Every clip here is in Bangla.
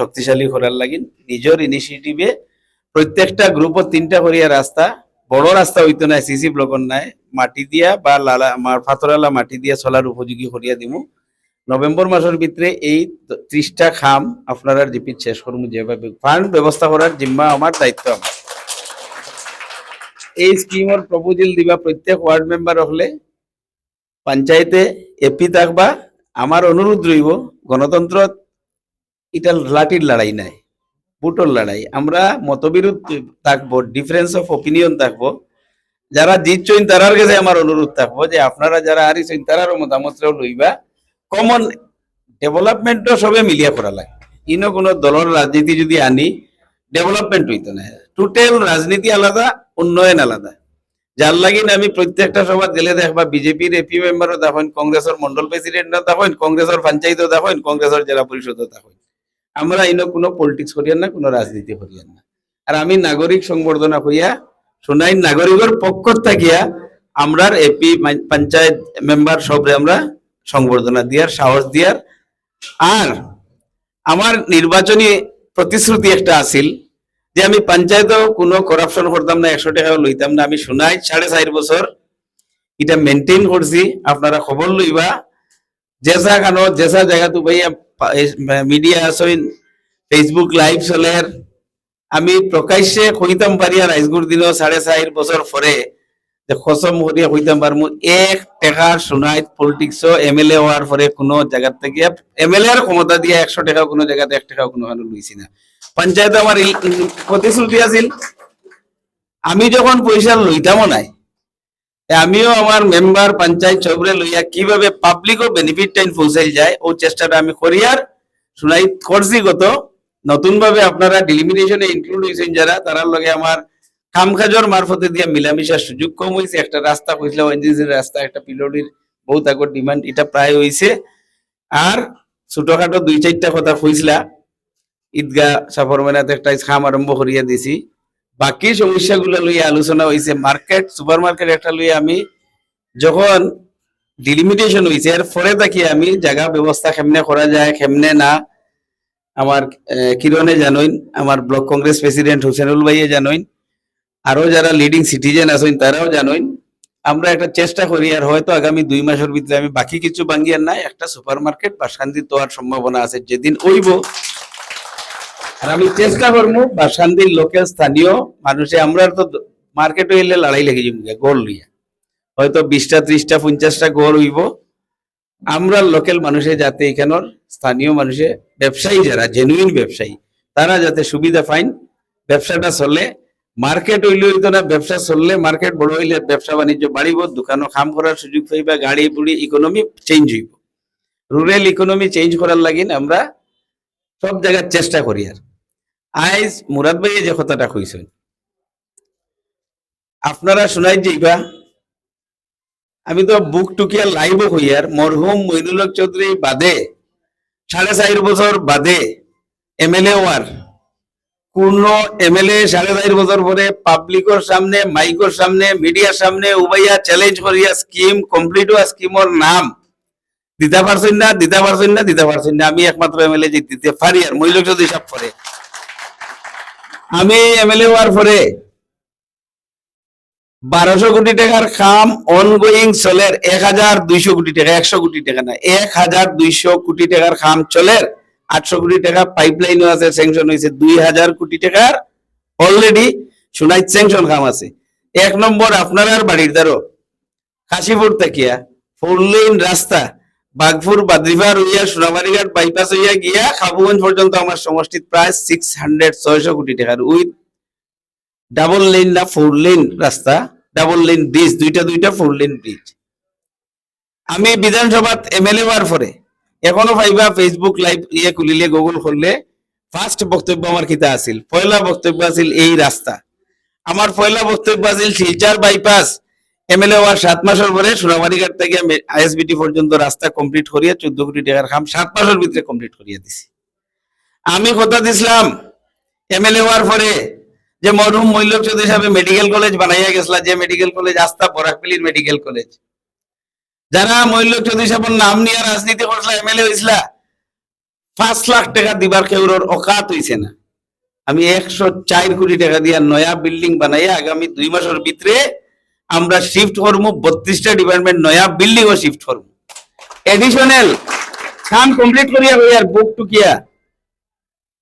শক্তিশালী করার লাগি নিজের ইনিশিয়েটিভে প্রত্যেকটা গ্রুপত তিনটা করিয়া রাস্তা, বড় রাস্তা হইতো না সিসি ব্লকর নাই। মাটি দিয়া বা লালা ফাতরালা মাটি দিয়া চলার উপযোগী করিয়া দিমু। নভেম্বর মাসের ভিতরে এই ত্রিশটা খাম আপনারা রিপিট শেষ করব যেভাবে ফান্ড ব্যবস্থা করার জিম্মা আমার দায়িত্ব আমার এই স্কিমের প্রপোজাল দিবা প্রত্যেক ওয়ার্ড মেম্বার হলে পঞ্চায়েতে এপি থাকবা আমার অনুরোধ রইব গণতন্ত্র এটা লাঠির লড়াই নাই, বুটোর লড়াই। আমরা মতবিরোধ থাকব ডিফারেন্স অফ ওপিনিয়ন থাকব। যারা জিতছইন তারার কাছে আমার অনুরোধ থাকব যে আপনারা যারা হারিছইন তারারও মতামতটাও লইবা। কমন ডেভেলপমেন্টও সবে মিলিয়া করা লাগে। ইনো কোনো দলের রাজনীতি যদি আনি ডেভেলপমেন্ট হইতো না। টোটাল রাজনীতি আলাদা, উন্নয়ন আলাদা। যার লাগিন আমি প্রত্যেকটা সভা গেলে দেখবা বিজেপির এপি মেম্বারও দেখেন কংগ্রেসের মন্ডল প্রেসিডেন্টও দেখেন কংগ্রেসের পঞ্চায়েতও দেখেন কংগ্রেসের জেলা পরিষদও দেখেন আমরা ইনো কোনো পলিটিক্স করিয়ান না, কোনো রাজনীতি করিয়ান না। আর আমি নাগরিক সংবর্ধনা কইয়া শুনাই নাগরিকের পক্ষ থাকিয়া আমরার এপি পঞ্চায়েত মেম্বার সবরে আমরা সংবর্ধনা দিয়ার, সাহস দিয়ার। আর আমার নির্বাচনী প্রতিশ্রুতি একটা আছিল যে আমি পঞ্চায়েতেও কোনো করাপশন করতাম না, একশো টাকাও লইতাম না। আমি সোনাই সাড়ে চার বছর এটা মেনটেন করছি। আপনারা খবর লইবা জেসা খানো জেসা জায়গা তো ভাইয়া মিডিয়া আসইন ফেসবুক লাইভ চলের আমি প্রকাশ্যে কইতাম পারি আর আইজগুর দিনও সাড়ে চার বছর পরে যে খসম করিয়া কইতাম পারমু এক টাকা শুনাই পলিটিক্স এম এল এ হওয়ার পরে কোনো জায়গা থেকে। এমএলএ আর ক্ষমতা দিয়ে একশো টাকা কোনো জায়গাতে এক টাকা কোনো মানুষ লইছি না। পঞ্চায়েত আমার প্রতিশ্রুতি আছিল, আমি যখন পয়সা লইতামও নাই আমিও আমার মেম্বার পঞ্চায়েত সবরে লইয়া কীভাবে পাবলিকও বেনিফিট টাইম পৌঁছাই যায়, ও চেষ্টাটা আমি করিয়ার শুনাই করছি গত নতুন ভাবে আপনারা ডিলিমিটেশনে ইনক্লুড হয়েছেন যারা, তারার লগে আমার কাম কাজর মারফতে দিয়া মিলামিশার সুযোগ কম হয়েছে একটা রাস্তা কইছিল এনজিসির রাস্তা, একটা পিলোডির বহুত আগর ডিমান্ড এটা প্রায় হয়েছে আর ছোটখাটো দুই চারটা কথা কইছিলা, ঈদগাহ সাফর মেলাতে একটা খাম আরম্ভ করিয়া দিছি। বাকি সমস্যাগুলো লইয়া আলোচনা হয়েছে মার্কেট সুপার মার্কেট একটা লইয়া আমি যখন ডিলিমিটেশন হয়েছে এর পরে থাকি আমি জায়গা ব্যবস্থা কেমনে করা যায়, কেমনে না। আমার কিরণে জানোইন, আমার ব্লক কংগ্রেস প্রেসিডেন্ট হোসেনুল ভাইয়ে জানোইন আরও যারা লিডিং সিটিজেন আছেন তারাও জানোইন। আমরা একটা চেষ্টা করি, আর হয়তো আগামী দুই মাসের ভিতরে আমি বাকি কিছু বাঙ্গিয়ার নাই, একটা সুপার মার্কেট বা শান্তি তোয়ার সম্ভাবনা আছে, যেদিন ওইব আমি চেষ্টা করব বা শান্তির লোকের স্থানীয় মানুষে, আমরা তো মার্কেট হইলে লড়াই লেগে যাব গোল লইয়া। হয়তো বিশটা, ত্রিশটা, পঞ্চাশটা গোল হইব। আমরা লোকাল মানুষে যাতে এখানোর স্থানীয় মানুষে, ব্যবসায়ী যারা জেনুইন ব্যবসায়ী, তারা যাতে সুবিধা পাইন, ব্যবসাটা চলে। মার্কেট হইলে হইতো না, ব্যবসা চললে মার্কেট বড় হইলে ব্যবসা বাণিজ্য বাড়িব, দোকানও খাম করার সুযোগ পাইবা, গাড়ি, বুড়ি ইকোনমি চেঞ্জ হইব। রুরাল ইকোনমি চেঞ্জ করার লাগিন আমরা সব জায়গার চেষ্টা করি আর। আইজ মুরাদ ভাই যে কথাটা কইছেন আপনারা শুনাই যাইবা, আমি তো বুক টুকিয়া লাইভ হইয়ার, মরহুম মইনুল হক চৌধুরী বাদে, সাড়ে চার বছর বাদে এমএলএ ওয়ার কোন এমএলএ সাড়ে চার বছর পরে পাবলিকর সামনে, মাইকর সামনে, মিডিয়ার সামনে উবাইয়া চ্যালেঞ্জ করিয়া স্কিম কমপ্লিট হওয়া স্কিমর নাম দিতে পারছেন না, দিতে পারছেন না, দিতে পারছেন না, আমি একমাত্র এমএলএ যে দিতে পারি আর মহিলা যদি সব করে। আমি এমএলএ হওয়ার পরে বারোশো কোটি টাকার কাম অনগোয়িং চলের এক হাজার দুইশো কোটি টাকা, একশো কোটি টাকা না, এক হাজার দুইশো কোটি টাকার কাম চলের আটশো কোটি টাকা পাইপলাইনও আছে স্যাংশন হয়েছে, দুই হাজার কোটি টাকার অলরেডি সোনাই স্যাংশন কাম আছে। এক নম্বর আপনার বাড়ির দ্বারো কাশীপুর তাকিয়া ফোর লেন রাস্তা বাগপুর, বাদ্রিভার হইয়া সোনাবাড়িঘাট বাইপাস হইয়া গিয়া খাবুগঞ্জ পর্যন্ত আমার সমষ্টিত প্রায় সিক্স হান্ড্রেড ছয়শো কোটি টাকার উইথ ডাবল লেন না ফোর লেন রাস্তা ডাবল লেন ব্রিজ দুইটা দুইটা ফোর লেন ব্রিজ আমি বিধানসভাত এমএলএ হওয়ার পরে এখনও পাইবা ফেসবুক লাইভ ইয়ে খুলিলে গুগল খুললে ফার্স্ট বক্তব্য আমার কিতা আছিল? পয়লা বক্তব্য আছিল এই রাস্তা। আমার পয়লা বক্তব্য আছিল শিলচার বাইপাস এমএলএ হওয়ার সাত মাসের পরে সোনাবাড়িঘাট থেকে আইএসবিটি পর্যন্ত রাস্তা কমপ্লিট করিয়া চোদ্দ কোটি টাকার কাম সাত মাসের ভিতরে কমপ্লিট করিয়া দিছি। আমি কথা দিছিলাম এমএলএ হওয়ার পরে যে মরহুম মৈলক চৌধুরী সাহেব মেডিকেল কলেজ বানাইয়া গেছলা, যে মেডিকেল কলেজ আস্থা বরাকপিলির মেডিকেল কলেজ যারা মৈলক চৌধুরী সাহেবের নাম নিয়ে রাজনীতি করছিল এমএলএ হয়েছিল পাঁচ লাখ টাকা দিবার কেউর অকাত হইছে না। আমি একশো চার কোটি টাকা দিয়া নয়া বিল্ডিং বানাইয়া আগামী দুই মাসের ভিতরে আমরা শিফট করব, বত্রিশটা ডিপার্টমেন্ট নয়া বিল্ডিং ও শিফট করব। এডিশনাল কাম কমপ্লিট করিয়া হইয়ার বুক টুকিয়া।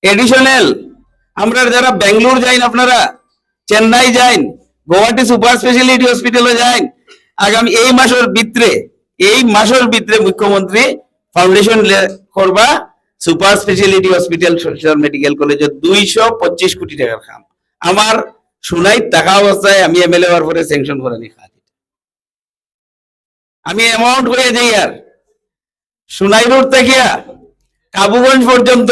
এডিশনাল আমরা যারা বেঙ্গলোর যাইন আপনারা চেন্নাই যাইন গুয়াহাটি সুপার স্পেশালিটি হসপিটালে যাইন, আগামী এই মাসের ভিতরে, এই মাসের ভিতরে মুখ্যমন্ত্রী ফাউন্ডেশন করবা সুপার স্পেশালিটি হসপিটাল মেডিকেল কলেজে দুইশো পঁচিশ কোটি টাকার কাম আমার শুনাই টাকা অবস্থায় আমি এমএলএ হওয়ার পরে স্যাংশন করে নি খাত আমি অ্যামাউন্ট হয়ে যাই আর। সুনাই রোড থেকে কাবুগঞ্জ পর্যন্ত।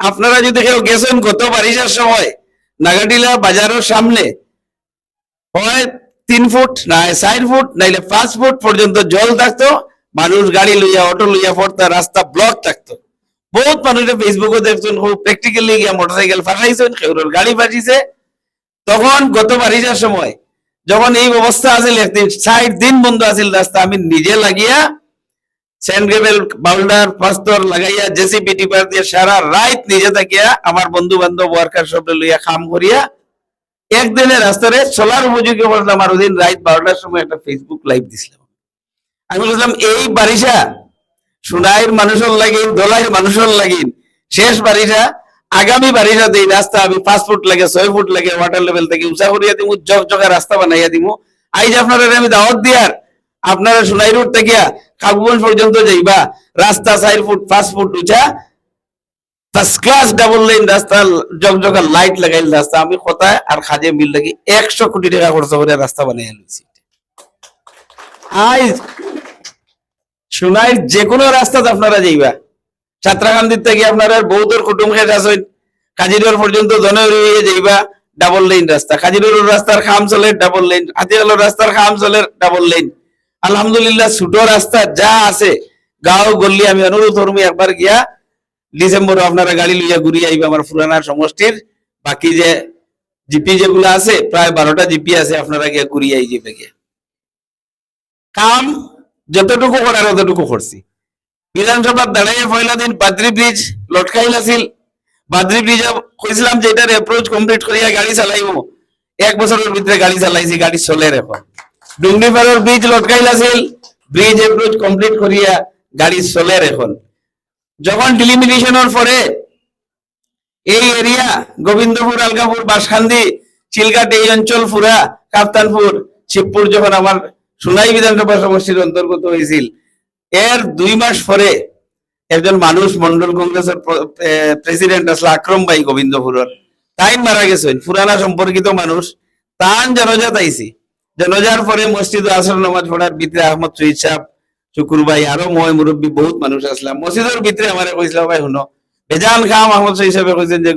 আপনারা যদি কেউ গেছেন গত বারিশার সময় নাগাটিলা বাজারের সামনে হয় তিন ফুট, না, চার ফুট, নাইলে পাঁচ ফুট পর্যন্ত জল থাকতো, মানুষ গাড়ি লইয়া, অটো লইয়া পড়তা, রাস্তা ব্লক থাকতো। বহুত মানুষে ফেসবুকে দেখছেন, খুব প্র্যাকটিক্যালি গিয়া মোটরসাইকেল ফাঁসাইছেন কেউর গাড়ি ফাঁসিছে তখন গত বারিশার সময় যখন এই অবস্থা আছিল একদিন ষাট দিন বন্ধ আছিল রাস্তা, আমি নিজে লাগিয়া বাউল্ডার পাস্তর লাগাইয়া জেসিপি টিপার দিয়ে সারা নিজে থাকিয়া আমার বন্ধু বান্ধব ওয়ার্কার সব লইয়া কাম করিয়া একদিনে রাস্তারে চলার উপযোগী করলাম আর ওদিন রাত বারোটার সময় একটা ফেসবুক লাইভ দিছিলাম। আমি বললাম এই বারিশা সোনাইয়ের মানুষের লাগিন দোলাইয়ের মানুষের লাগিন, শেষ বারিশা আগামী বারিশাতে এই রাস্তা আমি পাঁচ ফুট লাগে, ছয় ফুট লাগে ওয়াটার লেভেল থেকে উঁচা করিয়া দিমু জগ জগা রাস্তা বানাইয়া দিমু। আইজ আপনারা আমি দাওয়াত দিয়ার, আপনারা সোনাই রোড থেকে কাবুগঞ্জ পর্যন্ত যাইবা। রাস্তা চার ফুট, পাঁচ ফুট উঁচা। ফার্স্ট ক্লাস ডাবল লাইন রাস্তা লাইট লাগাইল রাস্তা। আমি কোথায় আর খাজে মিল লাগি একশো কোটি টাকা খরচ করে রাস্তা বানাইয়া লইছি। আইজ সোনাই যে কোনো রাস্তাতে আপনারা যাইবা। ছাত্রাকান্দির থেকে আপনারা বৌদ্ধর কুটুম খেট আছেন কাজিরোর পর্যন্ত হয়ে যাইবা ডাবল লাইন রাস্তা। কাজিরোর রাস্তার খাম চলে ডাবল লাইন হাতিয়ালোর রাস্তার খাম চলে ডাবল লাইন আলহামদুলিল্লাহ, ছোট রাস্তা যা আছে, গাঁও গল্লি আমি অনুরোধ করব একবার গিয়া ডিসেম্বর আপনারা গাড়ি লইয়া ঘুরিয়ে আইবা আমার পুরানা সমষ্টির। বাকি যে জিপি যেগুলো আছে, প্রায় বারোটা জিপি আছে, আপনারা গিয়া ঘুরিয়ে আই গিয়া। কাম যতটুকু করার ততটুকু করছি। বিধানসভার দাঁড়াইয়া পয়লা দিন বাদ্রি ব্রিজ লটকাইল আছিল বাদ্রি ব্রিজ কইছিলাম যে এটার অ্যাপ্রোচ কমপ্লিট করিয়া গাড়ি চালাইবো। এক বছরের ভিতরে গাড়ি চালাইছি, গাড়ি চলে ডুংনিপাড়ার ব্রিজ লটকাইল আছিল ব্রিজ অ্যাপ্রোচ কমপ্লিট করিয়া গাড়ি চলে যখন ডিলিমিনেশনের পরে এই এরিয়া গোবিন্দপুর, আলগাপুর, বাসখান্দি চিলঘাট এই অঞ্চল পুরা, কাপ্তানপুর, শিবপুর যখন আমার সোনাই বিধানসভা সমষ্টির অন্তর্গত হয়েছিল এর দুই মাস পরে একজন মানুষ মন্ডল কংগ্রেসের প্রেসিডেন্ট আসলে আকরম ভাই গোবিন্দপুরের। তাই মারা গেছেন। পুরানা সম্পর্কিত মানুষ। তান জনজাত আইছি জনজার পরে মসজিদ আসর নামাজ পড়ার ভিতরে আহমদ শহীদ সাহ শুকুর ভাই আরও মই মুরব্বী বহুত মানুষ আসলাম। মসজিদের ভিতরে আমার কইছিল, ভাই শুনো বেজান খাম আহমদ শহীদ সাহেব কইছেন যে,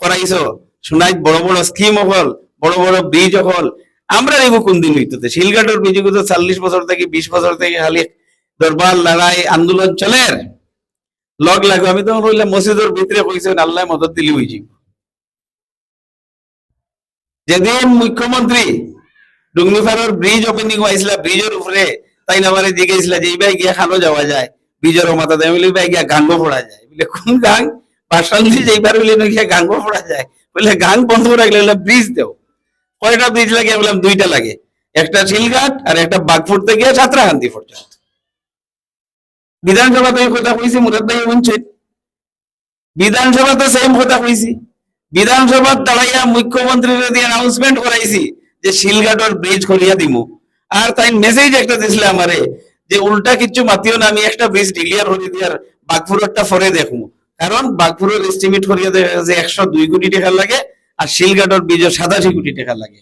করাইছো? শোনাই বড় বড় স্কিম হল বড় বড় ব্রিজ হল আমরা এগো কোন দিন হইতে শিলঘাটের ব্রিজ চল্লিশ বছর থেকে বিশ বছর থেকে খালি দরবার লড়াই আন্দোলন চলে। লগ লাগবে আমি তখন বললাম মসজিদের ভিতরে কইছেন আল্লাহ মদত দিলি যাব যেদিন মুখ্যমন্ত্রী ডুংনিফারের ব্রিজ ওপেনিং হয়েছিল ব্রিজের উপরে তাই না আমার জিজ্ঞেসিল যে ভাই গিয়া খানো যাওয়া যায় ব্রিজের মাথা দেয় বলি, ভাই গিয়া গাঙ্গ পড়া যায়। বলে, কোন গাং? বাসন্তী যেইবার বলি, না, গিয়া গাঙ্গ পড়া যায়। বলে, গাং বন্ধ করে রাখলে বলে ব্রিজ দেও। কয়টা ব্রিজ লাগে? বললাম, দুইটা লাগে। একটা শিলঘাট আর একটা বাগপুর থেকে ছাত্রাকান্তি পর্যন্ত বিধানসভাতে এই কথা কইছি, মুরাদ ভাই শুনছেন বিধানসভাতে সেম কথা কইছি। বিধানসভার দাঁড়াইয়া মুখ্যমন্ত্রীর দিয়ে অ্যানাউন্সমেন্ট করাইছি যে শিলঘাটর ব্রিজ খুলিয়া দিমু। আর তাই মেসেজ একটা দিছিল আমারে যে উল্টা কিচ্ছু মাতিও না, আমি একটা ব্রিজ ডিক্লিয়ার করে দিয়ার বাগপুরটা ফরে দেখমু। কারণ বাগপুরের এস্টিমেট করিয়া দেখা যে একশো দুই কোটি টাকা লাগে, আর শিলঘাটর ব্রিজের সাতাশি কোটি টাকা লাগে।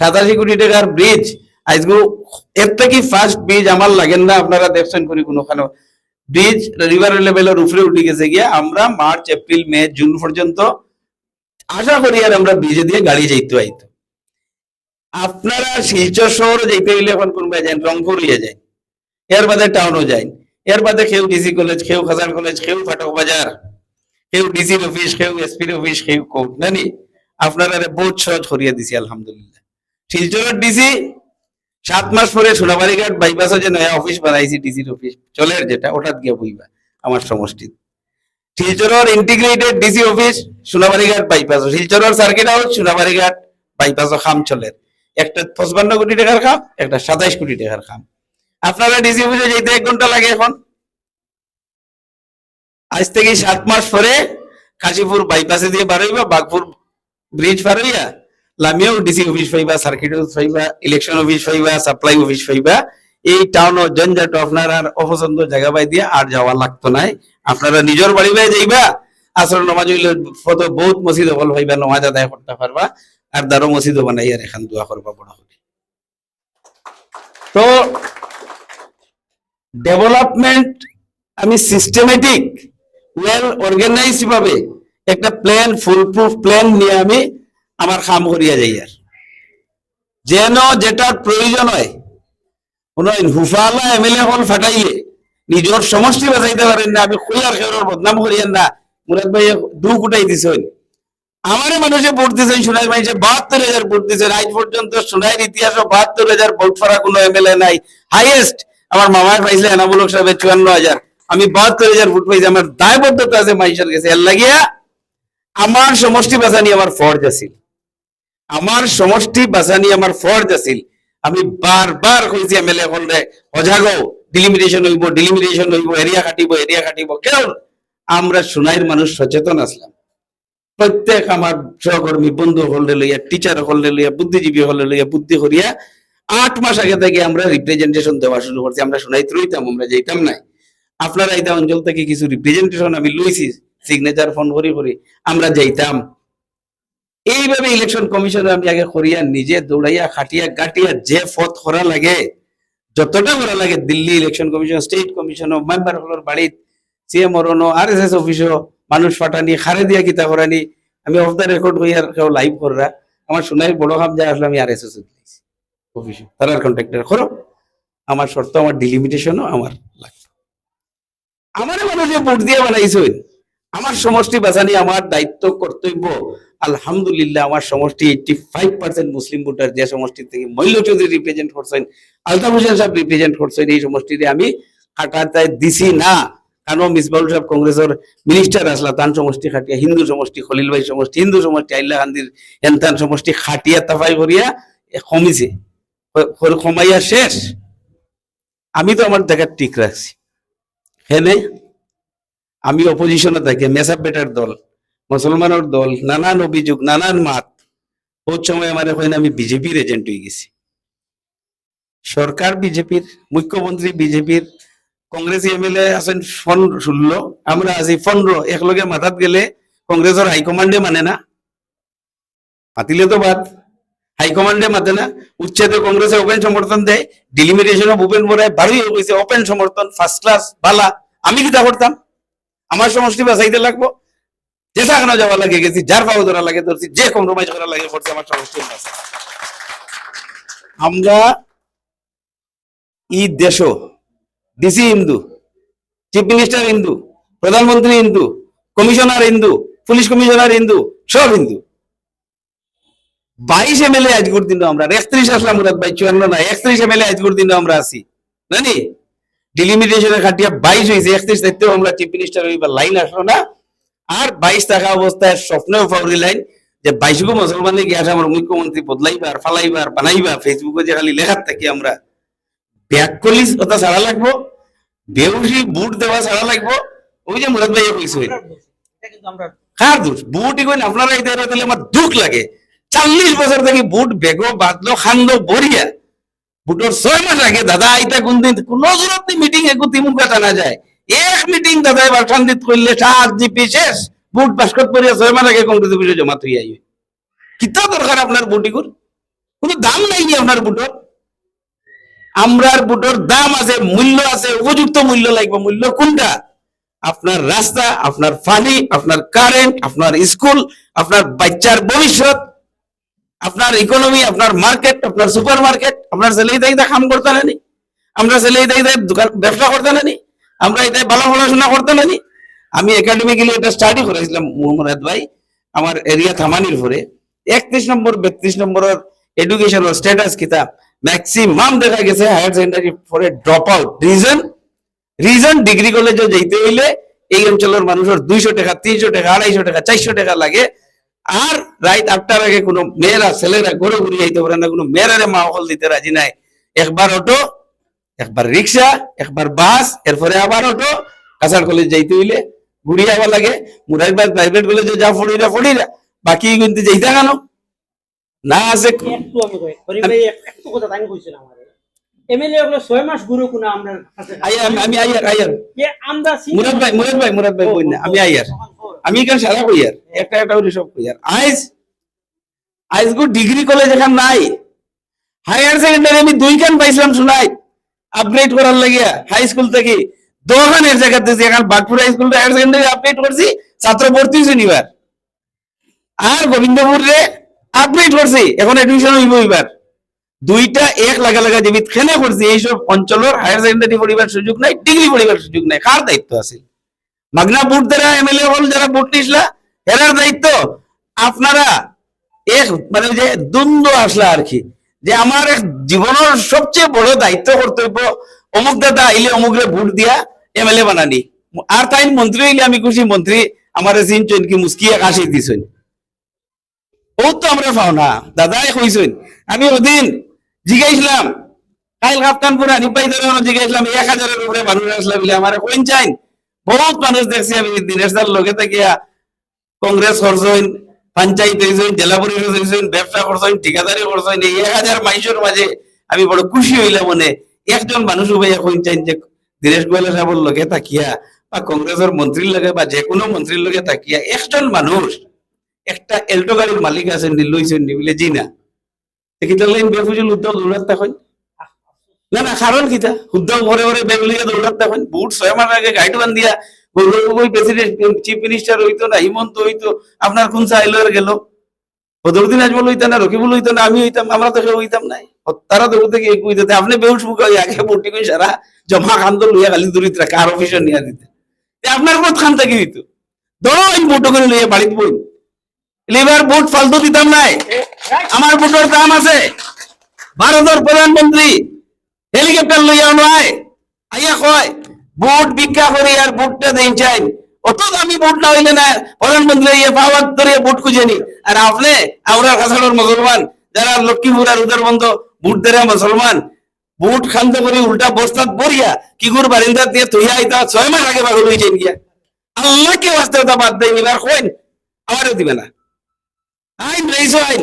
সাতাশি কোটি টাকার ব্রিজ আজকে এর থেকে ফার্স্ট ব্রিজ আমার লাগেন না, আপনারা দেখছেন করি কোনোখানে। ব্রিজ রিভার লেভেলের উপরে উঠে গেছে গিয়ে আমরা মার্চ এপ্রিল মে জুন পর্যন্ত আশা করি আর আমরা ব্রিজে দিয়ে গাড়ি যাইতে আইতো আপনারা শিলচর শহর যাইতে গেলে এখন কোন যান রংপুর হইয়া যায়। এর বাদে টাউনও যায়। এর বাদে কেউ ডিসি কলেজ কেউ খাজান কলেজ কেউ ফাটক বাজার কেউ ডিসির অফিস কেউ এসপির অফিস কেউ কোর্ট নানি? আপনারা বহুত সহজ করিয়া দিছি, আলহামদুলিল্লাহ। শিলচরের ডিসি সাত মাস পরে সোনাবাড়ি ঘাট বাইপাসে যে নয়া অফিস বানাইছি ডিসির অফিস চলের যেটা ওটা গিয়ে বইবা, আমার সমষ্টি শিলচরের integrated DC office Sonabarighat bypass শিলচরের সার্কিট হাউস সোনাবাড়িঘাট বাইপাস খাম চলে। একটা পঁচপান্ন কোটি টাকার খাম, একটা সাতাইশ কোটি টাকার খাম। আপনারা ডিসি অফিসে যেতে এক ঘণ্টা লাগে এখন। আজ থেকে সাত মাস পরে কাশীপুর বাইপাসে দিয়ে বার হইবা বাগপুর ব্রিজ পার হইয়া লামিয়াও ডিসি অফিস পাইবা সার্কিট হাউস পাইবা ইলেকশন অফিস পাইবা সাপ্লাই অফিস পাইবা এই টাউন ও জঞ্জাট আপনার আর অপছন্দ জায়গা বাই দিয়ে আর যাওয়া লাগতো নাই। আপনারা নিজের বাড়ি বাই যাইবা আসর নমাজ হইলে ফটো বহুত মসজিদ হল ভাইবা, নমাজ আদায় করতে পারবা, আর দারো মসজিদ বানাই আর এখান দোয়া করবা বড় করে তো ডেভেলপমেন্ট আমি সিস্টেমেটিক ওয়েল অর্গানাইজ ভাবে একটা প্ল্যান ফুল প্রুফ প্ল্যান নিয়ে আমি আমার কাম করিয়া যাই আর। যেন যেটার প্রয়োজন হয় হুফালা এমএলএ হল ফাটাইলে নিজের সমষ্টি বাঁচাইতে পারেন না, আমি খেয়ার বদনাম করিয়েন না, মুরাদ ভাই দু আমারে মানুষে ভোট দিয়েছেন সোনাই বাহাত্তর হাজার ভোট দিয়েছেন আজ পর্যন্ত সোনাইয়ের ইতিহাসে বাহাত্তর হাজার ভোট পারা কোনো এমএলএ নাই। হাইয়েস্ট আমার মামায় পাইছিলে এনামূলক সাহেবের চুয়ান্ন হাজার। আমি বাহাত্তর হাজার ভোট পাইছি, আমার দায়বদ্ধতা আছে মানুষের কাছে। এর লাগিয়া আমার সমষ্টি বাঁচানি আমার ফর্জ আছিল। আমার সমষ্টি বাঁচানি আমার ফর্জ আছিল। আমি বারবার কইছি এমএলএ হলে সজাগ ডিলিমিটেশন হইব ডিলিমিটেশন হইব, এরিয়া কাটিব এরিয়া কাটিব, কেন? আমরা সোনাইয়ের মানুষ সচেতন আসলাম। প্রত্যেক আমার সহকর্মী, বন্ধু হলে লইয়া টিচার হলে লইয়া, বুদ্ধিজীবী হলে লইয়া, বুদ্ধি করিয়া আট মাস আগে থেকে আমরা রিপ্রেজেন্টেশন দেওয়া শুরু করছি। আমরা শোনাইতে রইতাম আমরা যেতাম নাই। আপনারা এই অঞ্চল থেকে কিছু রিপ্রেজেন্টেশন আমি লইছি সিগনেচার ফোন করি করি। আমরা যাইতাম এইভাবে ইলেকশন কমিশনে আমি আগে করিয়া নিজে দৌড়াইয়া খাটিয়া গাটিয়া যে ফত করা লাগে যতটা করা লাগে Delhi election commission state commission member হলোর বাড়িত সিএম অরনো আর এস এস অফিসও মানুষ ফাটানি খারে দিয়া কিতা করানি আমি অফ দ্য রেকর্ড হইয়া কেউ লাইভ কররা আমার শোনাই বড় কাম যা আসলে আমি আর এস এস অফিসে তারার কন্ট্রাক্টর করো আমার শর্ত আমার ডিলিমিটেশনও আমার লাগবে। আমার মানুষে ভোট দিয়ে বানাইছে। আমার সমষ্টি বাঁচানি আমার দায়িত্ব কর্তব্য, আলহামদুলিল্লাহ আমার সমষ্টি এইটি ফাইভ পার্সেন্ট মুসলিম ভোটার যে সমষ্টি থেকে মৈল চৌধুরী রিপ্রেজেন্ট করছেন, আলতাফ হোসেন সাহেব রিপ্রেজেন্ট করছেন, এই সমষ্টিতে আমি খাটাতে দিছি না। কারণ মিসবাউল সাহেব কংগ্রেসের মিনিস্টার আসলা, তান সমষ্টি খাটিয়া, হিন্দু সমষ্টি, খলিল ভাই সমষ্টি, হিন্দু সমষ্টি, আইল্লা গান্ধীর হেনতান সমষ্টি খাটিয়া, তাফাই করিয়া কমিছে। কমাইয়া শেষ। আমি তো আমার জায়গা ঠিক রাখছি। হেনে আমি অপোজিশনে থাকি মেসাব বেটার দল, মুসলমানের দল, নানান অভিযোগ, নানান মাত। বহুত সময় আমার এখন আমি বিজেপির এজেন্ট হয়ে গেছি। সরকার বিজেপির, মুখ্যমন্ত্রী বিজেপির, কংগ্রেস এমএলএ আছেন ফোন ষোলো, আমরা আছি পনেরো, একলগে মাথাত গেলে কংগ্রেসের হাইকমান্ডে মানে না। মাতিলে তো বাদ। হাইকমান্ডে মাতে না। উচ্ছেদে কংগ্রেসে ওপেন সমর্থন দেয় ডিলিমিটেশন ভূপেন বরায় বাড়ি হয়েছে ওপেন সমর্থন ফার্স্ট ক্লাস বালা। আমি কিতা করতাম? আমার সমষ্টি বাঁচাইতে লাগবো। যেটা কেন যাওয়া লাগে গেছি, যার পাও ধরা লাগে ধরছি, যে কম্প্রোমাইজ করা লাগে করছে, আমার সমষ্টি বাঁচা আমরা ই দেশ, ডিসি হিন্দু, চিফ মিনিস্টার হিন্দু, প্রধানমন্ত্রী হিন্দু, কমিশনার হিন্দু, পুলিশ কমিশনার হিন্দু, সব হিন্দু। বাইশ এম এল এ আজগুর দিন আমরা, একত্রিশ আসলাম মুরাদ ভাই, চুয়ান্ন না একত্রিশ এম এল এ আজগুর দিন আমরা আছি। জানি ডিলিমিটেশনের খাটিয়া বাইশ হয়েছে একত্রিশ দায়িত্বেও আমরা চিফ মিনিস্টার হইবার লাইন আসলো না। আর বাইশ থাকা অবস্থায় স্বপ্নেও ফাউরি লাইন যে বাইশগো মুসলমানে গিয়ে আসে, আমার মুখ্যমন্ত্রী বদলাইবার ফালাইবার বানাইবা ফেসবুকে যে খালি লেখার থাকি আমরা। ব্যাক কলিস ওটা ছাড়া লাগবো, বেউসি বুট দেওয়া ছাড়া লাগবো, ওই যে মুরাদ ভাই কইছে কার দোষ? বুটই কইন আপনারা এই দেয় তাহলে আমার দুঃখ লাগে। চল্লিশ বছর থেকে বুট বেগো বাদলো খান্দো বরিয়া বুটোর ছয় মাস আগে দাদা আইতা কোনদিন কোন জরুরত মিটিং একু তিমুক কথা না যায়। এক মিটিং দাদা এবার শান্তিত করলে সাত জিপি শেষ। বুট বাস্কট পরিয়া ছয় মাস আগে কংগ্রেস অফিসে জমা তুই আইবে। কিতা দরকার আপনার বুটিকুর কোনো দাম নাই আপনার বুটর আমরার বুটর দাম আছে, মূল্য আছে, উপযুক্ত মূল্য লাগবে। মূল্য কোনটা? আপনার রাস্তা, আপনার পানি আপনার কারেন্ট আপনার স্কুল আপনার বাচ্চার ভবিষ্যৎ। আপনার ইকোনমি আপনার মার্কেট আপনার সুপার মার্কেট আপনার ছেলে দায়িত্ব কাম করতে নানি আমরা ছেলে দায়িত্ব দোকান ব্যবসা করতে নানি আমরা এটাই ভালো পড়াশোনা করতে নানি আমি একাডেমিক্যালি এটা স্টাডি করেছিলাম, মোহাম্মদ ভাই, আমার এরিয়া থামানির পরে একত্রিশ নম্বর, বত্রিশ নম্বরের এডুকেশনাল স্ট্যাটাস কিতাব। ম্যাক্সিমাম দেখা গেছে হায়ার সেকেন্ডারি পরে drop out reason reason degree কলেজে যাইতে হইলে এই অঞ্চলের মানুষের দুইশো টাকা, তিনশো টাকা, আড়াইশো টাকা, চারশো টাকা লাগে। আর রাত আটটার আগে কোনো মেয়েরা ছেলেরা গড়ে ঘুরে যাইতে পারে না কোনো মেয়েরারে মা হল দিতে রাজি নাই। একবার অটো একবার রিক্সা একবার বাস এরপরে আবার অটো কাছাড় কলেজ যাইতে হইলে ঘুরিয়ে আবার লাগে। মুরাইবাদ প্রাইভেট কলেজে যা ফড়িরা ফড়িরা বাকি কিন্তু যাইতে কেন? না আছে এমএলএ গুলো ছয় মাস গুরু কোন আমরা আইয়ার আমি আইয়ার আইয়ার। মুরাদ ভাই মুরাদ ভাই মুরাদ ভাই বই না আমি আইয়ার। আমি এখানে সারা কইয়ার। একটা একটা করে সব কইয়ার। আইজ আইজ গো ডিগ্রি কলেজ এখান নাই। হায়ার সেকেন্ডারি আমি দুইখান পাইছিলাম শোনাই। আপগ্রেড করার লাগিয়া হাই স্কুল থেকে। দোকানের জায়গা দিয়েছি এখন Bagpur high school higher secondary upgrade করছি, ছাত্র ভর্তি হয়েছে নিবার আর গোবিন্দপুর আপগ্রেড করছি, এখন এডমিশন হইব এবার। দুইটা এক লাগা লাগা জীবিত খেনে করছি, এইসব অঞ্চলের হায়ার সেকেন্ডারি পড়িবার সুযোগ নাই ডিগ্রি পড়িবার সুযোগ নাই। কার দায়িত্ব আছে? মাগনা বুট এমএলএ হল যারা বুট নিসলা এরার দায়িত্ব আপনারা এক মানে যে দ্বন্দ্ব আসলা আর কি যে আমার এক জীবনের সবচেয়ে বড় দায়িত্ব কর্তব্য অমুক দাদা আইলে অমুকরে ভোট দিয়া এমএলএ বানানি। আর তাই মন্ত্রী হইলে আমি খুশি, মন্ত্রী আমার চিনছেন কি মুস্কিয়ে কাশি দিছেন। ও তো আমরা পাও না, দাদাই কইছেন। আমি ওদিন জিগাইছিলাম, কাইল কাপ্তানপুর আনি পাই ধরে জিগাইছিলাম, এক হাজারের উপরে মানুষ আসলে বলে আমার কইন চাইন। বহুত মানুষ দেখছি আমি দিনেশ দার লগে থাকিয়া। কংগ্রেস করছেন পঞ্চায়েত হয়েছেন জেলা পরিষদ হয়েছেন ব্যবসা করছেন ঠিকাদারি করছেন এই এক হাজার মানুষের মাঝে আমি বড় খুশি হইলাম মনে। একজন মানুষ উপায় কইন চাইন যে দীনেশ গোয়েল সাহেবের লগে থাকিয়া বা কংগ্রেসের মন্ত্রীর লগে বা যে কোনো মন্ত্রীর লগে থাকিয়া একজন মানুষ, একটা এল্টো গাড়ির মালিক আছেন লইছেন নি বলে জি না কিতা লাইন বেফুজুল উদ্যোগ দৌড়াত তখন না না কারণ কিতা? উদ্যোগ ঘরে ঘরে ব্যাগ লিয়ে দৌড়াত বুট ছয় মাস আগে গাইড বান দিয়া Gaurav Gogoi president chief minister হইতো না, হিমন্ত হইতো আপনার কোন চাইলো গেল? বদরুদ্দিন আজমল হইতো না রকিবুল হইতো না, আমি হইতাম আমরা তো কেউ হইতাম নাই। তারা তো থেকে এক হইতে আপনি বেউস মুখ আগে বুটি কই সারা জমা খান্ত লইয়া খালি দূরিত রাখা আর অফিসে নিয়ে দিতে। আপনার কত খান থেকে দিত এই বুটো করে লইয়া বাড়িতে বই লিভার বুট ফালতু দিতাম নাই। আমার বুটোর দাম আছে। ভারতের প্রধানমন্ত্রী হেলিকপ্টার লইয়া নয় আইয়া কয়, বুট ভিক্ষা করি আর বুটটা দেন চাই। অত দামি বুট না হইলে না, প্রধানমন্ত্রী ইয়ে পাওয়ার ধরে বুট খুঁজে নি। আর আপনি আমরা কাছাড়ের মুসলমান, যারা লক্ষ্মীপুর আর উদরবন্ধ বুট ধরে মুসলমান, বুট খান্ত করে উল্টা বস্তাত বরিয়া কিগুর বারিন্দা দিয়ে তুইয়া আইতা ছয় মাস আগে পাগল হয়ে গিয়া। আল্লাহকে ওটা বাদ দেয় এবার কইন, আমারও দিবে না। আইন রইছো আইন।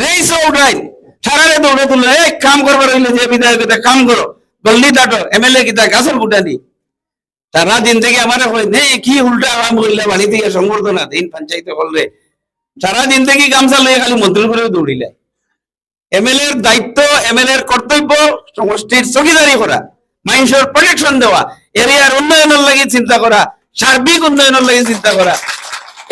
রেইসো উঠাইন সারারে দৌড়ে তুললে, এই, কাম করবার হইলে যে বিধায়ক এটা কাম করো। গল্লি টাটো এমএলএ কিতা গাছের ফুটানি সারা দিন থেকে আমার কই নে, কি উল্টা কাম করলে, বাড়ি থেকে সংবর্ধনা, দিন পঞ্চায়েত হলরে সারা দিন থেকে গামছা লইয়া খালি মন্ত্রী করে দৌড়িলে। এমএলএ এর দায়িত্ব এমএলএ এর কর্তব্য, সমষ্টির চকিদারি করা, মানুষের প্রোটেকশন দেওয়া, এরিয়ার উন্নয়নের লাগে চিন্তা করা, সার্বিক উন্নয়নের লাগে চিন্তা করা।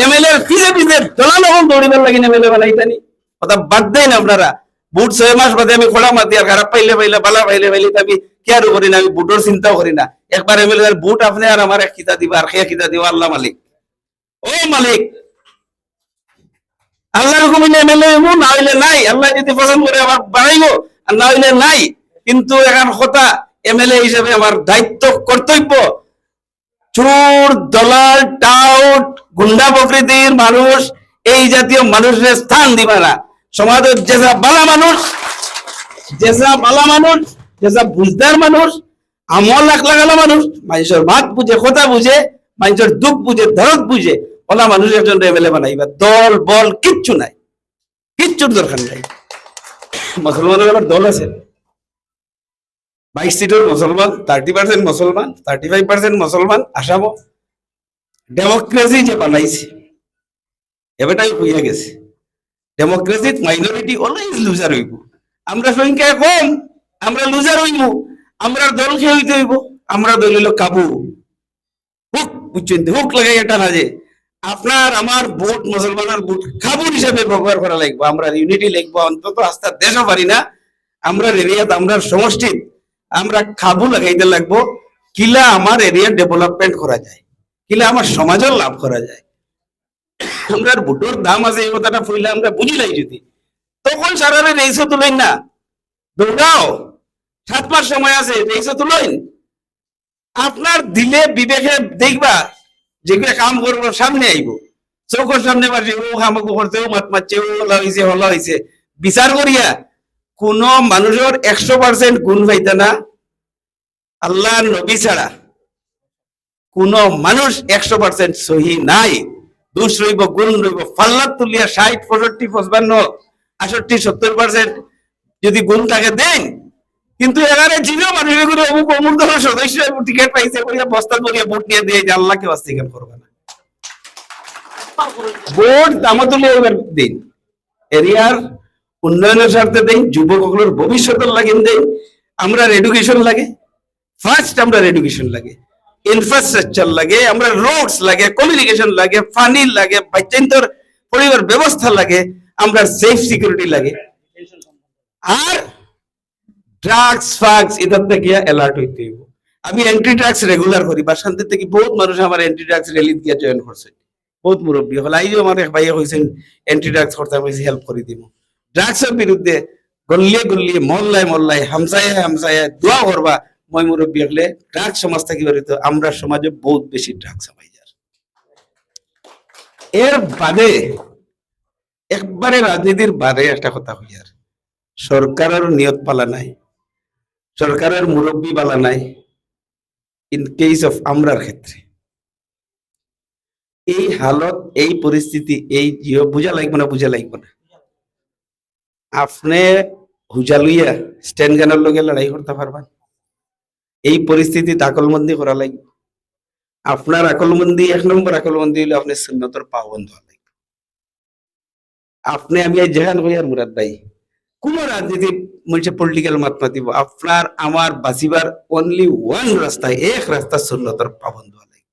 এমএলএ এর পিছে পিছে দলাল দৌড়িবার লাগে, এমএলএ বানাইতানি। কথা বাদ দেন আপনারা। বুট ছয় মাস বাদে আমি খোলা মাতি আর খারাপ পাইলে পাইলে, বালা পাইলে পাইলে আমি কেয়ারও করি না, আমি বুটোর চিন্তাও করি না। একবার এমএলএ বুট আপনি আর আমার এক কিতা দিবা আর খেয়া কিতা দিবা আল্লাহ মালিক। ও মালিক। আল্লাহ এমএলএ এমন না হইলে নাই। আল্লাহ যদি পছন্দ করে আমার বাড়াইবো আর না হইলে নাই। কিন্তু এখন কথা এমএলএ হিসেবে আমার দায়িত্ব কর্তব্য চোর দলাল, টাউট গুন্ডা প্রকৃতির মানুষ, এই জাতীয় মানুষের স্থান দিবা না। সমাজের যেসা বালা মানুষ যেসা বালা মানুষ যেসা বুঝদার মানুষ, আমল লাখ লাগালো মানুষ, মানুষের ভাত বুঝে, কথা বুঝে, মানুষের দুঃখ বুঝে, দরদ বুঝে ওলা মানুষ একজন এমএলএ বানাইবা। দল, বল, কিচ্ছু নাই। কিচ্ছুর দরকার নাই। মুসলমানের আবার দল আছে। বাইশ সিটের মুসলমান থার্টি পার্সেন্ট মুসলমান থার্টি ফাইভ পার্সেন্ট মুসলমান, আসামও। ডেমোক্রেসি যে বানাইছে এবারটাই হইয়া গেছে। ডেমোক্রেসিত মাইনরিটি অলওয়েজ লুজার হইব। আমরা সংখ্যায় কম, আমরা লুজার হইব। আমরা দল খেয়ে হইতে হইব, আমরা দল হইল কাবু। হুক, বুঝছেন হুক লাগাই এটা না যে। আপনার, আমার ভোট, মুসলমানের ভোট খাবুর হিসাবে ব্যবহার করা লাগবে। আমরা ইউনিটি লিখব অন্তত আস্থা দেশও পারি না। আমরা এরিয়াত আমরা সমষ্টিত, আমরা খাবু লাগাইতে লাগবো। কিলা আমার এরিয়া ডেভেলপমেন্ট করা যায়? কিলা আমার সমাজের লাভ করা যায়? আমরা ভোটের দাম আছে এই কথাটা ফুইলে আমরা বুঝিলাই যদি। তখন সারারে রেইসো তুলেন না। দৌড়াও সাত মাস সময় আছে রেইসো তুলেন। আপনার দিলে বিবেকে দেখবা যেগুলো কাম করব, সামনে আইব। চৌকর সামনে ও কাম করতে ও মাত মারছে, ও হলা হয়েছে হলা হয়েছে বিচার করিয়া কোন মানুষের একশো পার্সেন্ট গুণ পাইতে না। আল্লাহ নবী ছাড়া কোন মানুষ একশো পার্সেন্ট সহি নাই। দোষ রইব, গুণ রইব। ফাল্লাত তুলিয়া ষাট, পঁয়ষট্টি, পঁচপান্ন আষট্টি সত্তর পার্সেন্ট যদি গুণ থাকে দেন, কিন্তু এখানে জিরো মানুষের করে অমুক অমুক দলের সদস্য টিকিট পাইছে করিয়া বস্তা করিয়া ভোট নিয়ে দিয়ে আল্লাহকে অস্বীকার করবে না। ভোট দামা এবার দিন। এরিয়ার উন্নয়নের স্বার্থে দেন, যুবকগুলোর ভবিষ্যতের লাগিন দেন। আমরা এডুকেশন লাগে। ফার্স্ট আমরা এডুকেশন লাগে। ইনফ্রাস্ট্রাকচার লাগে, আমরা রোডস লাগে কমিউনিকেশন লাগে পানি লাগে বাচ্চান্তর পরিবার ব্যবস্থা লাগে, আমরা সেফ সিকিউরিটি লাগে। আর ড্রাগস ফাগস এটার থেকে অ্যালার্ট হইতে হইব। আমি এন্টি ড্রাগস রেগুলার করি বা শান্তি থেকে বহুত মানুষ আমার এন্টি ড্রাগস রেলি দিয়ে জয়েন করছে। বহুত মুরব্বী হল, আইও আমার এক ভাইয়া হয়েছেন এন্টি ড্রাগস করতে আমি হেল্প করে দিব। ড্রাগসের বিরুদ্ধে গল্লিয়ে গল্লিয়ে, মহল্লায় মহল্লায়, হামসায় হামসায় দোয়া করবা মই মুরব্বী হলে ড্রাগস সমাজ থেকে বেরোত আমরা সমাজে বহুত বেশি ড্রাগস আমাই যার। এর বাদে একবারে রাজনীতির বাদে একটা কথা হইয়ার সরকারের নিয়ত পালা নাই, সরকারের মুরব্বী বালা নাই ইন কেস অফ আমরার ক্ষেত্রে। এই হালত, এই পরিস্থিতি, এই জিও, বুঝা লাগবে না, বুঝা লাগবে না। আপনি হুজা লইয়া স্ট্যান্ড গানের লগে লড়াই করতে পারবেন। এই পরিস্থিতি আকলমন্দি করা লাগবে। আপনার আকলমন্দি, এক নম্বর আকলমন্দি হলে আপনি সুন্নতর পাবন্ধ হওয়া লাগবে। আপনি, আমি যেখান হইয়ার মুরাদ ভাই। কোন রাজনীতি মনে পলিটিক্যাল মাত মাতিব আপনার, আমার বাঁচিবার অনলি ওয়ান রাস্তা, এক রাস্তা সুন্নতর পাবন্ধ হওয়া লাগবে।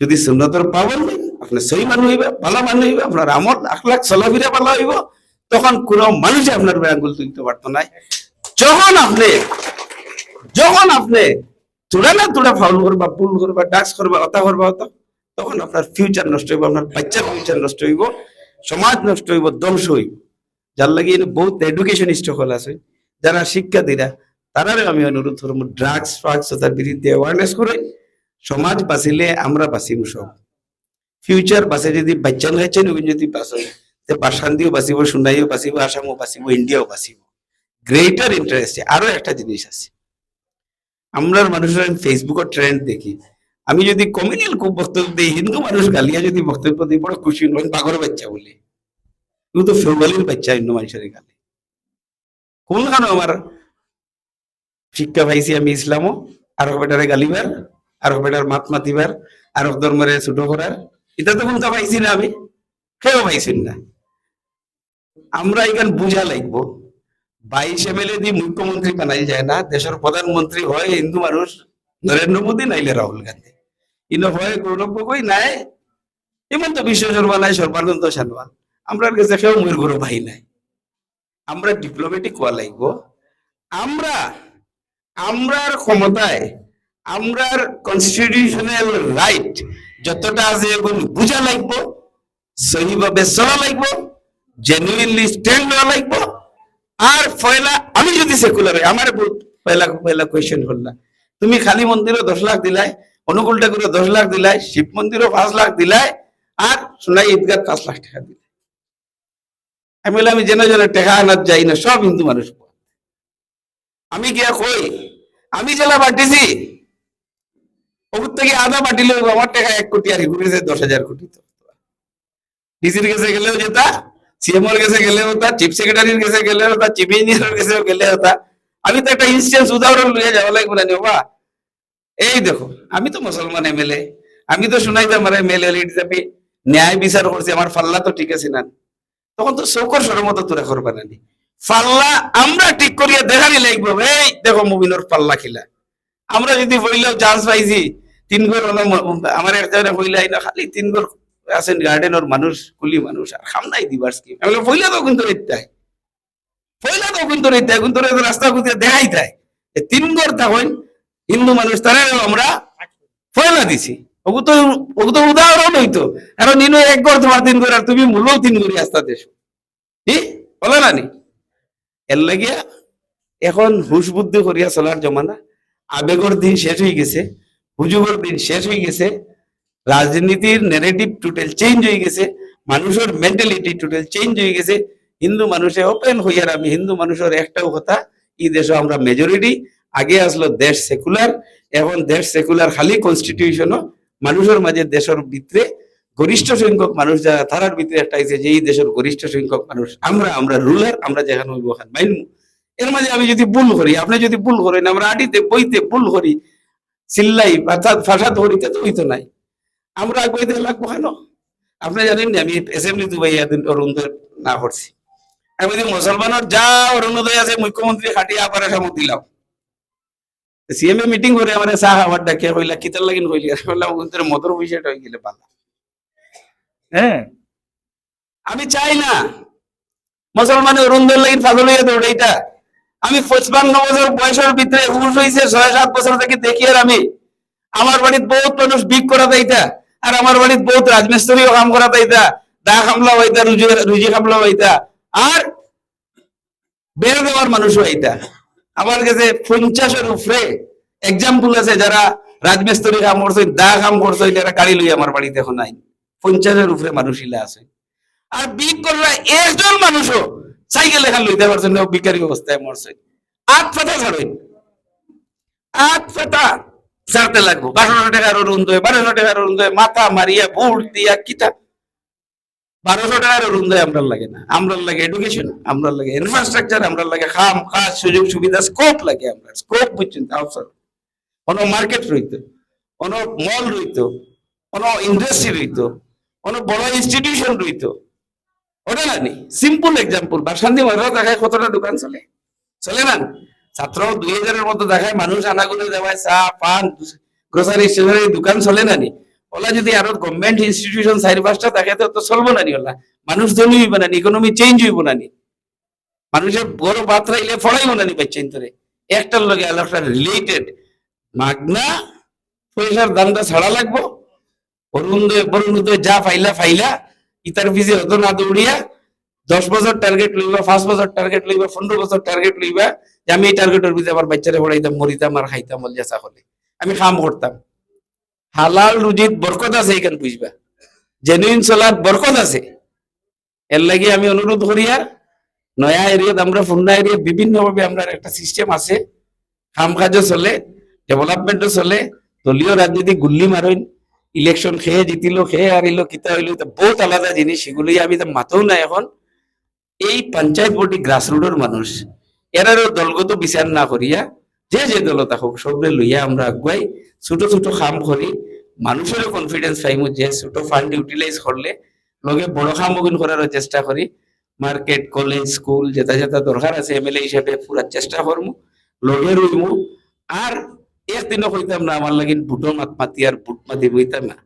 যদি সুন্নতর পাবন্ধ আপনি সহি মানুষ হইবে, ভালো মানুষ হইবে, আপনার আমল, আখলাখ চলাফিরা ভালো হইব, তখন কোন মানুষ আপনার আঙ্গুল তুলতে পারতো না। যখন আপনি যখন আপনি তুলে না তুলে ফাউল করবা ভুল করবা ডাক্স করবা অতা করবা অতা তখন আপনার ফিউচার নষ্ট হইব, আপনার বাচ্চার ফিউচার নষ্ট হইব, সমাজ নষ্ট হইব, ধ্বংস হইব। যার লাগে বহুত এডুকেশনিস্ট সকল আছে, যারা শিক্ষা দিরা, তারারে আমি অনুরোধ করব ড্রাগস ফ্রাগস তার বিরুদ্ধে অ্যাওয়ারনেস করে, সমাজ বাঁচিলে আমরা বাঁচিব সব। ফিউচার বাঁচে যদি বাচ্চা হয়েছে যদি বাঁচে, তে বাসান্তিও বাঁচিব, সোনাইও বাঁচিব, আসামও বাঁচিব, ইন্ডিয়াও বাঁচিব। গ্রেটার ইন্টারেস্ট আরও একটা জিনিস আছে। আমরা মানুষের ফেসবুকের ট্রেন্ড দেখি। আমি যদি কমিউনিয়াল খুব বক্তব্য দিই, হিন্দু মানুষ গালিয়া যদি বক্তব্য দিই, বড় খুশি নয় বাঘর বাচ্চা বলে। কিন্তু তো ফেউগালির বাচ্চা, হিন্দু মানুষের গালি। কোন কেন আমার শিক্ষা পাইছি আমি ইসলামও? আর বেটারে গালিবার আর বেটার মাত মাতিবার আর ধর্মরে ছোট করার। এটা তো কোনটা পাইছি না আমি? কেউ পাইছেন না। আমরা এখান বুঝা লাগবো। বাইশ এমএলএ দিয়ে মুখ্যমন্ত্রী বানাই যায় না, দেশের প্রধানমন্ত্রী হয় হিন্দু মানুষ, নরেন্দ্র মোদী নাইলে রাহুল গান্ধী। ইনো হয় গৌরব গগৈ, নাই, হিমন্ত বিশ্ব শর্মা নাই, সর্বানন্দ সানোয়াল। আমরা কাছে ময়ূর গৌরব ভাই নাই। আমরা ডিপ্লোমেটিক হওয়া লাগবো। আমরা, আমরার ক্ষমতায়, আমরার কনস্টিটিউশনাল রাইট যতটা আছে এখন বুঝা লাগবো, সহিভাবে চলা লাগবো জেনুইনলি স্ট্যান্ড লাগবো। আর পয়লা আমি যদি সেকুলার আমার পয়লা পয়লা কোয়েশ্চেন করলাম তুমি খালি মন্দিরও দশ লাখ দিলাই, অনুকূল ঠাকুরও দশ লাখ দিলাই, শিব মন্দিরও পাঁচ লাখ দিলাই, আর সোনাই ঈদগাহ পাঁচ লাখ টাকা দিলাই। আমি বললাম, আমি জেনে জেনে টাকা আনার যাই না, সব হিন্দু মানুষ আমি গিয়া কই, আমি জেলা বাটিছি ওপর থেকে আধা বাটিলে আমার টাকা এক কোটি আর ঘুরেছে দশ হাজার কোটি। তো ডিসির কাছে গেলেও যেতা সিএম এর কাছে গেলে হতা চিফ সেক্রেটারির কাছে গেলে হতা চিফ ইঞ্জিনিয়ারের কাছে গেলে হতা। আমি তো একটা ইনস্টেন্স উদাহরণ লইয়া যাওয়া লাগবে না বাবা এই দেখো, আমি তো মুসলমান এমএলএ আমি তো শোনাই যে আমার এমএলএ হিসাবে ন্যায় বিচার করছি, আমার ফাল্লা তো ঠিক আছে না। তখন তো শৌকর সরের মতো তোরা করবা না ফাল্লা আমরা ঠিক করিয়া দেখানি লাগবে, এই দেখো মুবিনোর পাল্লা খিলা। আমরা যদি বললেও চান্স পাইছি, তিন ঘর আমার একটা হইলাই না খালি তিন ঘর আছেন গার্ডেনের মানুষ কুলি মানুষ আর খাম নাই দিবার স্কিম আমি পয়লা তো কিন্তু রেতাই পয়লা তো কিন্তু রেতাই কিন্তু রাস্তা খুঁজে দেখাই তাই তিন ঘর তখন হিন্দু মানুষ তারা আমরা পয়লা দিছি। ওগু তো ওগু তো উদাহরণ হইতো কারণ নিনো এক ঘর তোমার তিন ঘর আর তুমি মূলও তিন ঘরে আস্তা দেশ কি বলে না নি? এর লাগিয়া এখন হুশ বুদ্ধি করিয়া চলার জমানা। আবেগর দিন শেষ হয়ে গেছে। হুজুগের দিন শেষ হয়ে গেছে। রাজনীতির নেগেটিভ টোটাল চেঞ্জ হয়ে গেছে, মানুষের মেন্টালিটি টোটাল চেঞ্জ হয়ে গেছে। হিন্দু মানুষে ওপেন হইয়ার আমি, হিন্দু মানুষের একটাও কথা, এই দেশে আমরা মেজরিটি আগে আসলো দেশ সেকুলার এখন দেশ সেকুলার খালি কনস্টিটিউশনও মানুষের মাঝে দেশের ভিতরে গরিষ্ঠ সংখ্যক মানুষ যারা, তারার ভিতরে একটা আছে যে এই দেশের গরিষ্ঠ সংখ্যক মানুষ, আমরা আমরা রুলার আমরা যেখানে হইব ওখানে মাইনমু এর মাঝে আমি যদি ভুল করি, আপনি যদি ভুল করেন, আমরা আডিতে বইতে ভুল করি চিল্লাই ফাঁসাদ করিতে তো হইতো নাই। আমরা আগুয়াইতে লাগবো কেন? আপনি জানেন না আমি অ্যাসেম্বলি দুবাই অরুণোদয় না করছি। আমি যদি মুসলমানের যা অরুণোদয় আছে মুখ্যমন্ত্রী খাটিয়ে আবার সামত দিলাম সিএমএ মিটিং করে আমার চাহ খাবার ডাকিয়া কইলা কিতার লাগিন কইলি ওদের মদর বিষয়টা হয়ে গেলে ভালো হ্যাঁ আমি চাই না। মুসলমানের অরুণোদয় লাগিন পাগল হইয়া দৌড়ে এটা আমি পঁচপান্ন বছর বয়সের ভিতরে হুশ হয়েছে ছয় সাত বছর থেকে দেখি আর আমি। আমার বাড়িতে বহুত মানুষ বিক করা তাইতা আর আমার বাড়িতে বহুত রাজমিস্ত্রিও কাম করা তাইতা দা খামলা হইতা রুজি রুজি খামলা হইতা আর বের দেওয়ার মানুষ হইতা আমার কাছে পঞ্চাশের উপরে এক্সাম্পল আছে যারা রাজমিস্ত্রি কাম করছে, দা কাম করছে যারা গাড়ি লই আমার বাড়িতে এখন নাই পঞ্চাশের উপরে মানুষ ইলা আছে। আর বিক করলা একজন মানুষও সাইকেল এখান লইতে পারছেন না বিকারি অবস্থায় মরছে। আট ফাটা ছাড়েন। আট ফাটা ছাড়তে লাগবো। বারোশো টাকার অরুণ দয়, বারোশো টাকার অরুণ দয়, মাথা মারিয়া বুট দিয়া কিতা? বারোশো টাকার অরুণ দয় আমরা লাগে না। আমরা লাগে এডুকেশন আমরা লাগে ইনফ্রাস্ট্রাকচার আমরা লাগে খাম, কাজ, সুযোগ, সুবিধা স্কোপ লাগে আমরা স্কোপ বুঝছেন অবসর কোনো মার্কেট রইতো, কোনো মল রইতো, কোনো ইন্ডাস্ট্রি রইতো, কোনো বড় ইনস্টিটিউশন রইতো। ওটা না সিম্পল এক্সাম্পল বাসান্তি মারা দেখায় কতটা দোকান চলে? চলে না? ছাত্র দুই হাজারের মতো দেখায়, মানুষ আনাগুলো দেওয়ায়, চা, পান গ্রোসারি স্টেশনারি দোকান চলে না নি। ওলা যদি আরও গভর্নমেন্ট ইনস্টিটিউশন চারি পাঁচটা থাকে তো চলবো না নি ওলা। মানুষ ধনী হইব না নি ইকোনমি চেঞ্জ হইব না নি। মানুষের বড় পাত্রা ইলে ফড়াইব না নি পাচ্ছেন তোরে একটার লগে আরেকটা রিলেটেড মাগনা, পয়সার দামটা ছাড়া লাগবো। অরুণোদয় অরুণোদয় যা ফাইলা ফাইলা ইতার পিছে হতো না দৌড়িয়া। দশ বছর টার্গেট লইবা, পাঁচ বছর টার্গেট লইবা, পনেরো বছর টার্গেট লইবা, যে আমি এই টার্গেটের ভিতরে আমার বাচ্চারে পড়াইতাম, মরিতাম আর খাইতাম মলিয়া হলে আমি কাম করতাম। হালাল রুজিত বরকত আছে এখানে বুঝবা। জেনুইন চলার বরকত আছে। এর লাগি আমি অনুরোধ করিয়া নয়া এরিয়াত আমরা ফুন্না এরিয়া বিভিন্ন ভাবে আমরা একটা সিস্টেম আছে। কাম কাজও চলে ডেভেলপমেন্টও চলে, দলীয় রাজনীতি গুল্লি মারইন ইলেকশন খেয়ে জিতিল, খেয়ে হারিল, কিতা হইল বহুত আলাদা জিনিস, সেগুলোই আমি তো মাথাও না এখন। এই পঞ্চায়েত বডি গ্রাসরুটের মানুষ। এরারও দলগত বিচার না করিয়া যে যে দল থাকুক, সবরে লইয়া আমরা আগুয়াই ছোট ছোট কাম করি। মানুষেরও কনফিডেন্স পাইমু যে ছোট ফান্ড ইউটিলাইজ করলে লগে বড় কাম গুণ করার চেষ্টা করি। মার্কেট কলেজ স্কুল যেটা যেটা দরকার আছে এমএলএ হিসেবে পুরা চেষ্টা করমু লগে রইমু আর একদিনও কইতাম না আমার লাগিন বুটো মাত মাতি আর বুট মাতি বইতাম না।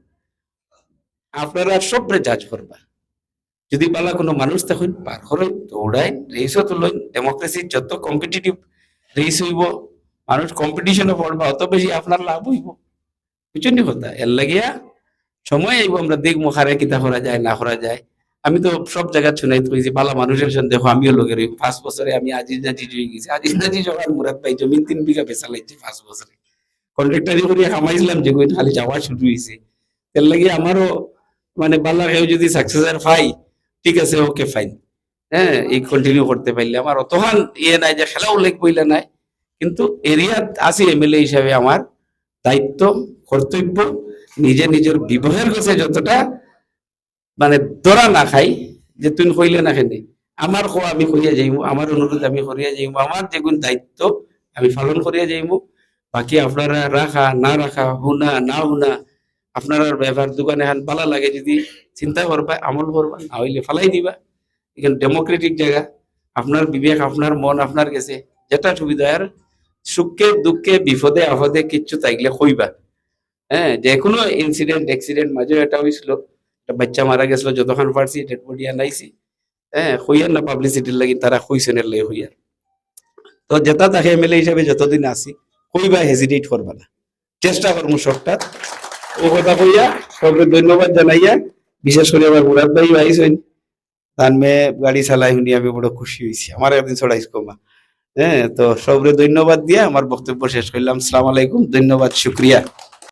আপনারা সবরে জাজ করবা। যদি পালা কোনো মানুষ তখন পার করেন দৌড়াই রেসও তুলেন। ডেমোক্রেসি যত কম্পিটিটিভ রেস হইব, মানুষ কম্পিটিশনে পড়বা, অত বেশি আপনার লাভ হইব। বুঝছেন কথা? এর লাগিয়া সময় আইব, আমরা দেখব খারে কিতা করা যায়, না করা যায়। আমি তো সব জায়গা শুনাই কইছি ভালো মানুষের সঙ্গে দেখো, আমিও লোকের পাঁচ বছরে আমি আজিজ নাজিজ হয়ে গেছি। আজিজ নাজিজ হওয়ার মুরাদ পাই, জমিন তিন বিঘা বেচা লাগছে পাঁচ বছরে। কন্ট্রাক্টারি করে কামাইছিলাম যে খালি যাওয়া শুরু হয়েছে এর লাগে আমারও মানে বালা কেউ যদি সাকসেসার পাই ঠিক আছে ওকে ফাইন হ্যাঁ এই কন্টিনিউ করতে পারলে আমার অতহান ইয়ে নাই যে খেলা উল্লেখ বইলে নাই। কিন্তু এরিয়াত আছি এমএলএ হিসাবে আমার দায়িত্ব, কর্তব্য, নিজে নিজের বিবাহের কাছে যতটা মানে দরা না খাই, যে তুই কইলে না খেনে আমার খো আমি করিয়া যাইমু, আমার অনুরোধ আমি করিয়া যাইমু, আমার যেগুন দায়িত্ব আমি পালন করিয়া যাইমু। বাকি আপনারা রাখা, না রাখা হুনা না হুনা আপনার ব্যবহার দোকানে হান ভালো লাগে, যদি চিন্তা করবা, আমল করবা হইলে ফালাই দিবা। এখানে ডেমোক্রেটিক জায়গা। আপনার বিবেক, আপনার মন, আপনার কাছে যেটা সুবিধা, আর সুখে, দুঃখে, বিপদে, আপদে কিচ্ছু তাইলে কইবা হ্যাঁ যে কোনো ইনসিডেন্ট অ্যাক্সিডেন্ট মাঝে এটা হয়েছিল একটা বাচ্চা মারা গেছিল যতক্ষণ পারছি ডেড বডি আনাইছি হ্যাঁ হইয়ার না পাবলিসিটির লাগি, তারা কইসেনের লাগে হইয়ার। তো যেটা তাকে এমএলএ হিসাবে যতদিন আসি কইবা হেজিটেট করবা না। চেষ্টা করব সবটা ও কথা কইয়া সবকে ধন্যবাদ জানাইয়া, বিশেষ করে আমার মুরাদ ভাই আইসেন তার মেয়ে গাড়ি চালাই শুনি আমি বড় খুশি হয়েছি আমার একদিন ছড়াইস কমা। হ্যাঁ তো সবরে ধন্যবাদ দিয়ে আমার বক্তব্য শেষ করলাম। সালাম আলাইকুম, ধন্যবাদ, শুক্রিয়া।